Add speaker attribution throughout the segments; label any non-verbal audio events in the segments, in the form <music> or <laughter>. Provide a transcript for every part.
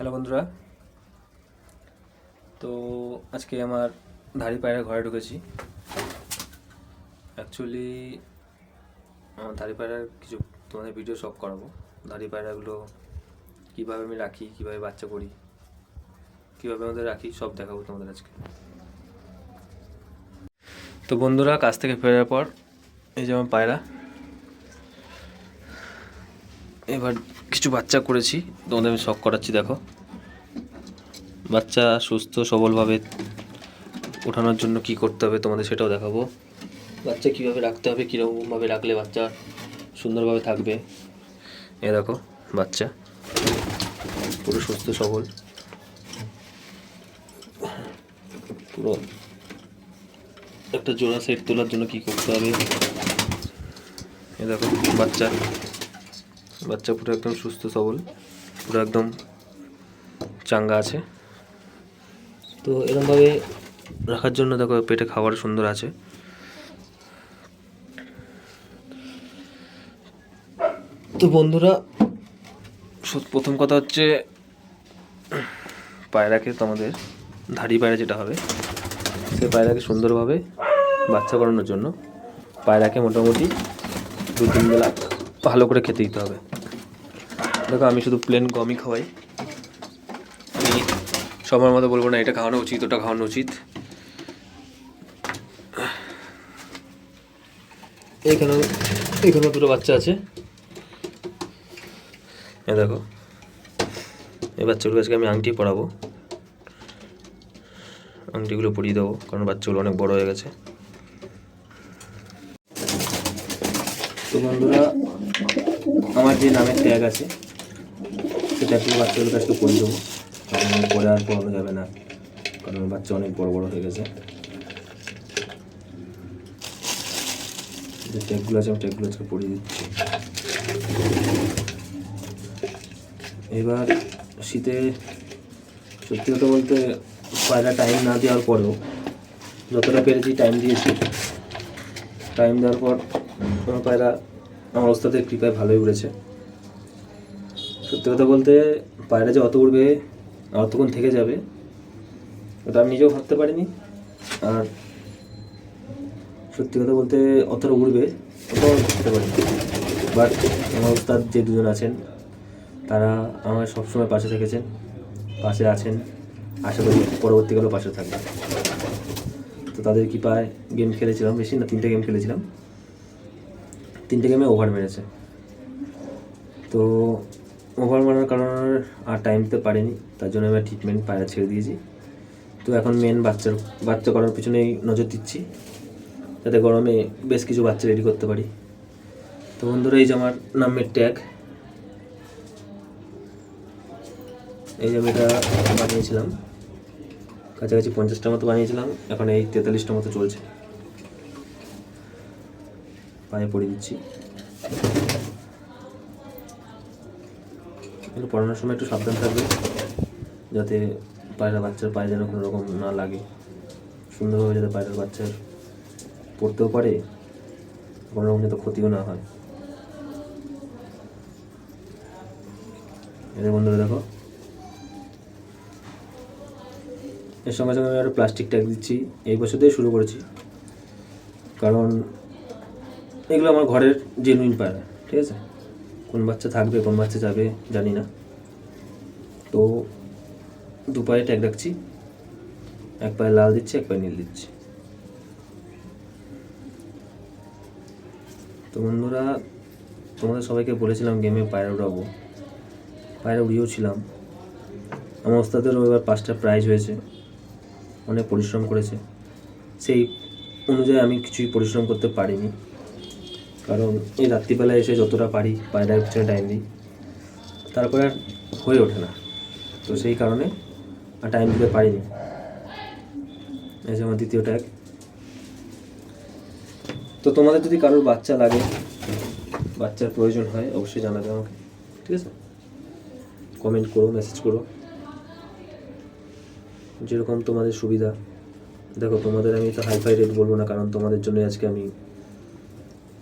Speaker 1: Hello বন্ধুরা। তো আজকে আমার ধাড়ি পায়রা ঘরে ঢুকেছি। অ্যাকচুয়ালি আমার ধাড়ি পায়রার কিছু তোমাদের ভিডিও সব করাবো। ধাড়ি পায়রাগুলো কীভাবে আমি রাখি, কীভাবে বাচ্চা করি, কীভাবে আমাদের রাখি, সব দেখাবো তোমাদের আজকে। তো বন্ধুরা, কাজ থেকে ফেরার পর এই যে আমার পায়রা। এবার কিছু বাচ্চা করেছি, তোমাদের আমি শখ করাচ্ছি, দেখো। বাচ্চা সুস্থ, সবলভাবে ওঠানোর জন্য কি করতে হবে তোমাদের সেটাও দেখাবো। বাচ্চা কীভাবে রাখতে হবে, কীরকমভাবে রাখলে বাচ্চা সুন্দরভাবে থাকবে। এ দেখো, বাচ্চা। পুরো সুস্থ, সবল। পুরো একটা জোড়া সেট তোলার জন্য কি করতে হবে? এ দেখো, বাচ্চা। বাচ্চা পুরো একদম সুস্থ সবল, পুরো একদম চাঙ্গা আছে। তো এরকমভাবে রাখার জন্য দেখো পেটে খাবার সুন্দর আছে। তো বন্ধুরা প্রথম কথা হচ্ছে, পায়রাকে তোমাদের ধাড়ি পায়রা যেটা হবে, সে পায়রাকে সুন্দরভাবে বাচ্চা করানোর জন্য পায়রাকে মোটামুটি দু তিন বেলা ভালো করে খেতে দিতে হবে। দেখো আমি শুধু প্লেন গমই খাওয়াই। আমি সবার মতো বলব না, এটা খাওয়ানো উচিত, ওটা খাওয়ানো উচিত। এখানেও এখানেও দুটো বাচ্চা আছে। এ দেখো, এই বাচ্চাগুলো আজকে আমি আংটি পরাবো। আংটিগুলো পরিয়ে দেবো, কারণ বাচ্চাগুলো অনেক বড় হয়ে গেছে। তো বন্ধুরা, আমার যে নামের ট্যাগ আছে সেটা একটু বাচ্চাগুলোর কাছে পরিয়ে দেবো কারণ পরে আর পড়ানো যাবে না, কারণ বাচ্চা অনেক বড় বড় হয়ে গেছে। যে ট্যাগগুলো আছে আমি ট্যাগগুলো আজকে পরিয়ে দিচ্ছি। এবার শীতে, সত্যি কথা বলতে পায়রা টাইম না দেওয়ার পরেও যতটা পেরেছি টাইম দিয়েছি টাইম দেওয়ার পর পায়রা আমার অবস্থাতে কৃপায় ভালোই উড়েছে। সত্যি কথা বলতে পায়রা যে অত উড়বে অতক্ষণ থেকে যাবে ওটা আমি নিজেও ভাবতে পারিনি। আর সত্যি কথা বলতে অতটা উড়বে ওটাও ভাবতে পারিনি। বাট আমার ওস্তাদ যে দুজন আছেন, তারা আমার সবসময় পাশে থেকেছেন, পাশে আছেন। আশা করি পরবর্তীকালেও পাশে থাকবে। তো তাদের কি পায় গেম খেলেছিলাম, বেশি না, তিনটে গেম খেলেছিলাম। তিনটে গেমে ওভার মেরেছে। তো ওভার মারার কারণে আর টাইম দিতে পারিনি, তার জন্য আমি ট্রিটমেন্ট পায়রা ছেড়ে দিয়েছি। তো এখন মেন বাচ্চার, বাচ্চা করার পিছনেই নজর দিচ্ছি, যাতে গরমে বেশ কিছু বাচ্চা রেডি করতে পারি। তো বন্ধুরা, এই যে আমার নামের ট্যাগ এই যে আমি এটা বানিয়েছিলাম, কাছাকাছি পঞ্চাশটার মতো বানিয়েছিলাম, এখন এই তেতাল্লিশটার মতো চলছে। পায়ে পড়ে দিচ্ছি। এগুলো পড়ানোর সময় একটু সাবধান থাকবে যাতে পায়রা বাচ্চার পায়ে যেন কোনো রকম না লাগে। সুন্দরভাবে যাতে পায়রার বাচ্চার পড়তেও পারে, কোনো রকম যাতে ক্ষতিও না হয়। এদের বন্ধুরা দেখো, এর সঙ্গে সঙ্গে আমি আরও প্লাস্টিক ট্যাগ দিচ্ছি, এই বছর দিয়ে শুরু করেছি। কারণ এগুলো আমার ঘরের জেনুইন পায়রা, ঠিক আছে? বাচ্চা থাকবে, কোন বাচ্চা যাবে, জানি না। তো দু পায়ে ট্যাগ রাখছি। এক পায়ে লাল দিচ্ছি, এক পায়ে নীল দিচ্ছি। তো বন্ধুরা, তোমাদের সবাইকে বলেছিলাম গেমে পায়রা উড়াবো। পায়রা উড়িয়েও ছিলাম। আমার ওস্তাদেরও এবার পাঁচটা প্রাইজ হয়েছে। অনেক পরিশ্রম করেছে। সেই অনুযায়ী আমি কিছুই পরিশ্রম করতে পারিনি। কারণ এই রাত্রিবেলা এসে যতটা পারি পায়রার পিছনে টাইম দিই তারপরে আর হয়ে ওঠে না। তো সেই কারণে আর টাইম দিতে পারিনি। আমার দ্বিতীয় ট্যাগ তো তোমাদের যদি কারোর বাচ্চা লাগে, বাচ্চার প্রয়োজন হয়, অবশ্যই জানাবে আমাকে, ঠিক আছে? কমেন্ট করো মেসেজ করো। যেরকম তোমাদের সুবিধা। দেখো, তোমাদের আমি তো হাইফাই রেট বলব না, কারণ তোমাদের জন্য আজকে আমি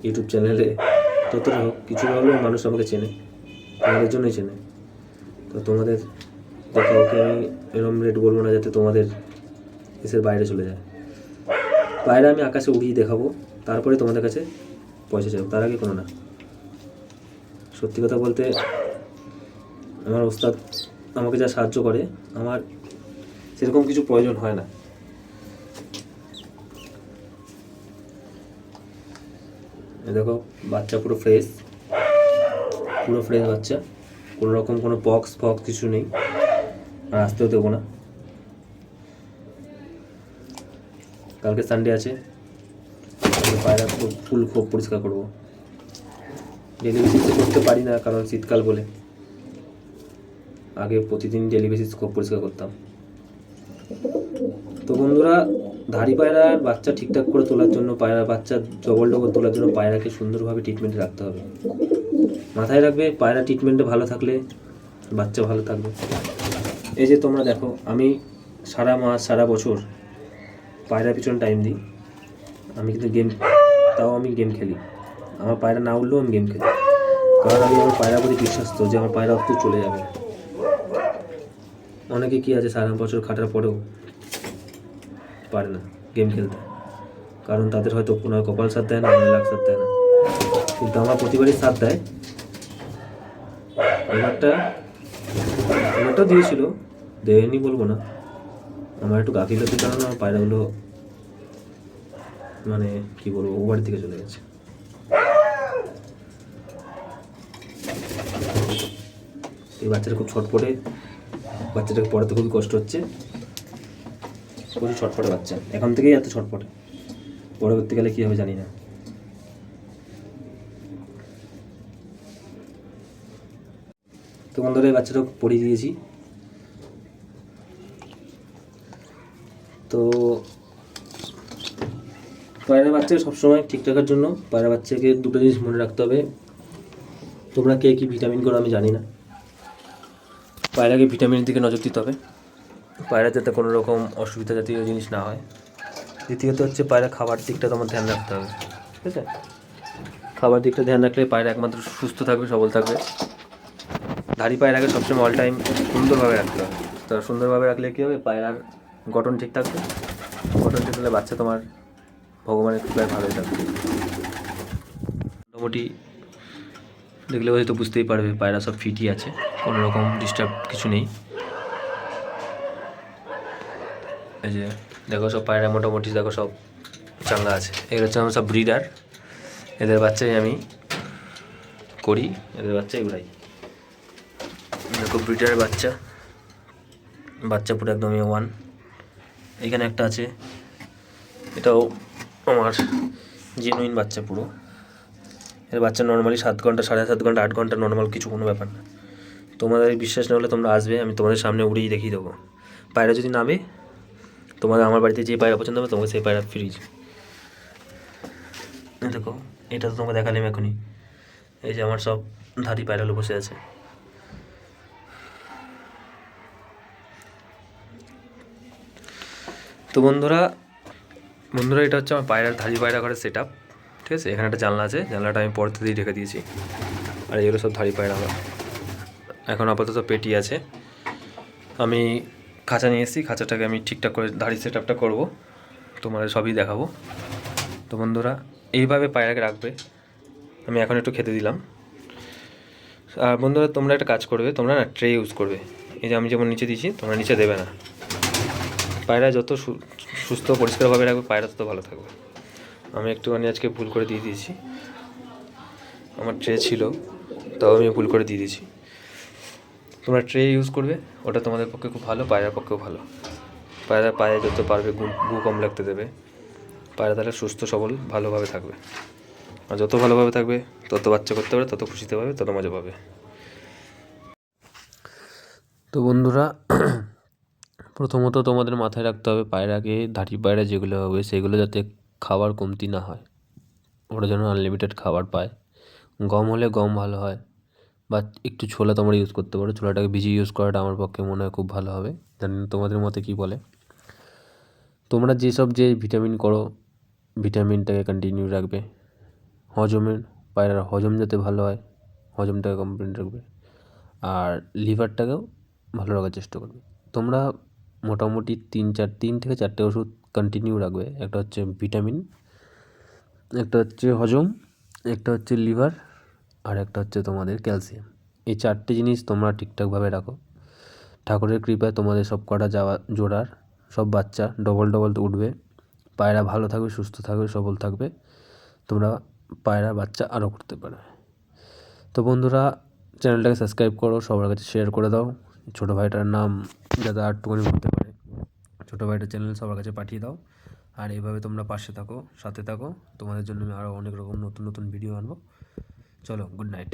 Speaker 1: ইউটিউব চ্যানেলে। যতটা হোক, কিছু হলেও মানুষ আমাকে চেনে, তোমাদের জন্যই চেনে। তো তোমাদের দেখো আমি এরম রেট বলব না যাতে তোমাদের দেশের বাইরে চলে যায়। বাইরে আমি আকাশে উড়িয়ে দেখাবো, তারপরে তোমাদের কাছে পয়সা চাইব, তার আগে কোনো না। সত্যি কথা বলতে, আমার ওস্তাদ আমাকে যা সাহায্য করে, আমার সেরকম কিছু প্রয়োজন হয় না। দেখো, বাচ্চা পুরো ফ্রেশ পুরো ফ্রেশ বাচ্চা। কোনো রকম কোনো পক্স ফক্স কিছু নেই, আর আসতেও দেবো না। কালকে সানডে আছে পায়রা ফুল খুব পরিষ্কার করব। ডেলি বেসিসে করতে পারি না, কারণ শীতকাল বলে। আগে প্রতিদিন ডেলি বেসিস খুব পরিষ্কার করতাম। তো বন্ধুরা, ধাড়ি পায়রার বাচ্চা ঠিকঠাক করে তোলার জন্য পায়রা, বাচ্চা জবল ডবল তোলার জন্য পায়রাকে সুন্দরভাবে ট্রিটমেন্টে রাখতে হবে। মাথায় রাখবে, পায়রা ট্রিটমেন্টে ভালো থাকলে বাচ্চা ভালো থাকবে। এই যে তোমরা দেখো, আমি সারা মাস, সারা বছর পায়রা পিছনে টাইম দিই। আমি কিন্তু গেম তাও আমি গেম খেলি। আমার পায়রা না উঠলেও আমি গেম খেলি। কারণ আমি আমার পায়রা প্রতি বিশ্বাস তো যে আমার পায়রা অত চলে যাবে। অনেকে কি আছে সারা বছর খাটার পরেও পারে না গেম খেলতে। কারণ তাদের হয়তো কোনো কপাল সাথ দেয় না নয় লাখ সাথ দেয় না। কিন্তু আমার প্রতিবারই সাথ দেয়। এবারটা, এবারটাও দিয়েছিল, দেয়নি বলব না। আমার একটু গাফিল গাফিলতির কারণে আমার পায়রাগুলো মানে কি বলব, ও বাড়ি থেকে চলে গেছে। এই বাচ্চারা খুব ছটপটে বাচ্চাটাকে পড়াতে খুবই কষ্ট হচ্ছে। প্রচুর ছটপটে বাচ্চা। এখন থেকেই এত ছটপটে পরবর্তীকালে কী হবে জানি না। তো বন্ধুরা, এই বাচ্চাটা পড়িয়ে দিয়েছি। তো পায়রা বাচ্চাকে সবসময় ঠিক রাখার জন্য। পায়রা বাচ্চাকে দুটো জিনিস মনে রাখতে হবে। তোমরা কে কী ভিটামিন করো আমি জানি না। পায়রাকে ভিটামিনের দিকে নজর দিতে হবে। পায়রা যাতে কোনো রকম অসুবিধা জাতীয় জিনিস না হয়। দ্বিতীয়ত হচ্ছে পায়রা খাবার দিকটা তোমার ধ্যান রাখতে হবে, ঠিক আছে? খাবার দিকটা ধ্যান রাখলে পায়রা একমাত্র সুস্থ থাকবে, সবল থাকবে। ধাড়ি পায়রাকে সবসময় অল টাইম সুন্দরভাবে রাখতে হবে। তো সুন্দরভাবে রাখলে কী হবে? পায়রার গঠন ঠিক থাকবে। গঠন ঠিক থাকলে বাচ্চা তোমার ভগবানের কৃপায় ভালোই থাকবে। মোটামুটি দেখলে হয়তো বুঝতেই পারবে পায়রা সব ফিটই আছে। কোনো রকম ডিস্টার্ব কিছু নেই। এই যে, দেখো সব পায়রা মোটামুটি, দেখো সব চাঙ্গা আছে। এগুলো হচ্ছে আমার সব ব্রিডার এদের বাচ্চাই আমি করি, এদের বাচ্চাই উড়াই। দেখো ব্রিডার বাচ্চা। বাচ্চা পুরো একদমই ওয়ান এখানে একটা আছে। এটাও আমার জেনুইন বাচ্চা পুরো। এর বাচ্চা নর্মালি সাত ঘণ্টা, সাড়ে সাত ঘণ্টা, আট ঘণ্টা নর্মাল কিছু কোনো ব্যাপার না। তোমাদের বিশ্বাস না হলে তোমরা আসবে, আমি তোমাদের সামনে উড়িয়ে দেখিয়ে দেবো। পায়রা যদি নামে, তোমাদের আমার বাড়িতে যে পায়রা পছন্দ হবে, তোমাকে সেই পায়রা ফ্রিজ দেখো, এটা তো তোমাকে দেখালাম এখনই। এই যে আমার সব ধারি পায়রাগুলো বসে আছে। তো বন্ধুরা বন্ধুরা, এটা হচ্ছে আমার পায়রার ধারি পায়রা ঘরের সেট আপ ঠিক আছে? এখানে একটা জানলা আছে, জানলাটা আমি পরতে দিয়ে রেখে দিয়েছি। আর এগুলো সব ধারি পায়রা আমার এখন আপাতত পেটি আছে। আমি খাঁচা নিয়ে এসেছি, খাঁচাটাকে আমি ঠিকঠাক করে ধাড়ি সেট আপটা করব। তোমাদের সবই দেখাবো। তো বন্ধুরা, এইভাবে পায়রাকে রাখবে। আমি এখন একটু খেতে দিলাম। আর বন্ধুরা, তোমরা একটা কাজ করবে, তোমরা না ট্রে ইউজ করবে। এই যে আমি যেমন নিচে দিয়েছি, তোমরা নিচে দেবে না। পায়রা যত সুস্থ, পরিষ্কারভাবে রাখবে, পায়রা তত ভালো থাকবে। আমি একটুখানি আজকে ভুল করে দিয়ে দিয়েছি। আমার ট্রে ছিল, তাও আমি ভুল করে দিয়ে দিয়েছি। তোমরা ট্রে ইউজ করবে, ওটা তোমাদের পক্ষে খুব ভালো, পায়রার পক্ষেও ভালো। পায়রা, পায়ে যত পারবে গু কম লাগতে দেবে। পায়রা তাহলে সুস্থ, সবল, ভালোভাবে থাকবে। আর যত ভালোভাবে থাকবে, তত বাচ্চা করতে পারবে, তত খুশিতে পাবে তত মজা পাবে। তো বন্ধুরা, <clears throat> প্রথমত তোমাদের মাথায় রাখতে হবে, পায়রাকে ধাড়ি পায়রা যেগুলো হবে, সেগুলো যাতে খাবার কমতি না হয়। ওরা যেন আনলিমিটেড খাবার পায়। গম হলে গম ভালো হয়। বা একটু ছোলা তোমরা ইউজ করতে পারো। ছোলাটাকে ভিজিয়ে ইউজ করাটা আমার পক্ষে মনে হয় খুব ভালো হবে। জানি না তোমাদের মতে কী বলে। তোমরা যেসব যে ভিটামিন করো ভিটামিনটাকে কন্টিনিউ রাখবে। হজমের পায়রার হজম যাতে ভালো হয়, হজমটাকে কমপ্লিট রাখবে। আর লিভারটাকেও
Speaker 2: ভালো রাখার চেষ্টা করবে। তোমরা মোটামুটি তিন চার, তিন থেকে চারটে ওষুধ কন্টিনিউ রাখবে। একটা হচ্ছে ভিটামিন একটা হচ্ছে হজম, একটা হচ্ছে লিভার আর একটা হচ্ছে তোমাদের ক্যালসিয়াম। এই চারটে জিনিস তোমরা ঠিকঠাকভাবে রাখো। ঠাকুরের কৃপায় তোমাদের সব কটা যাওয়া, জোড়ার সব বাচ্চা ডবল ডবল উঠবে। পায়রা ভালো থাকবে, সুস্থ থাকবে, সবল থাকবে। তোমরা পায়রা বাচ্চা আরও করতে পারবে তো বন্ধুরা, চ্যানেলটাকে সাবস্ক্রাইব করো, সবার কাছে শেয়ার করে দাও। ছোটো ভাইটার নাম যাতে আটটুকুনি বলতে পারে। ছোটো ভাইটার চ্যানেল সবার কাছে পাঠিয়ে দাও। আর এইভাবে তোমরা পাশে থাকো, সাথে থাকো। তোমাদের জন্য আমি আরও অনেক রকম নতুন নতুন ভিডিও আনব। চলো গুড নাইট